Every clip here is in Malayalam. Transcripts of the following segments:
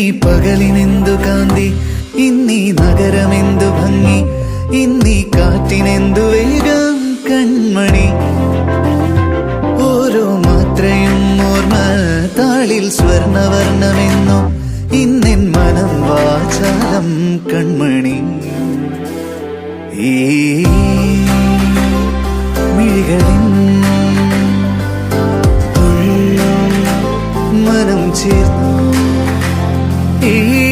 ഈ പകലിനെന്തു കാന്തി? ഇന്നീ നഗരമെന്തു ഭംഗി? ഇന്നീ കാറ്റിനെന്തു വേഗം കൺമണി? ഓരോ മാത്രയും ഓർമ്മ താളിൽ സ്വർണവർണമെന്നു ഇന്നെൻ മനം വാചാലം കൺമണി. ഈ മനം ചേർത്ത് 一。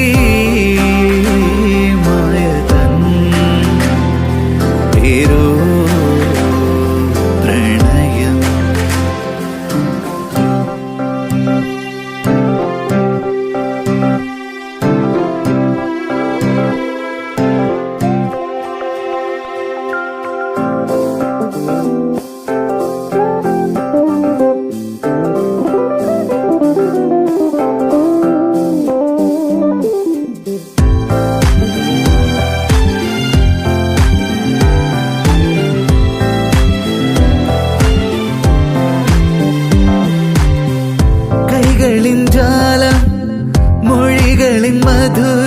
மொழிகளின் ஜாலம் மொழிகளின் மதுர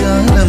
your love.